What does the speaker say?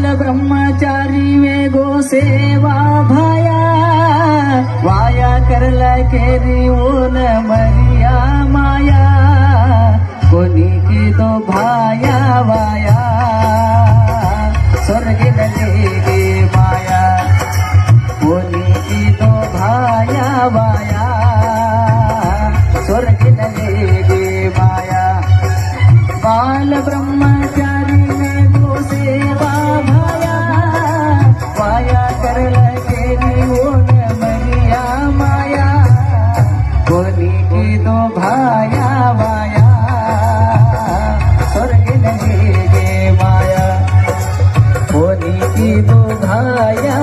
बाल ब्रह्मचारी वे गो सेवा भाया। वाया करला केरी ओन मरिया माया। कोणी की तो भाया वाया। स्वर्गिनले गे माया। कोणी की तो भाया वाया। स्वर्गिनले गे माया। बाल ब्रह्म की दो भाया माया स्वर्ग नहीं ये माया होनी की दो भाया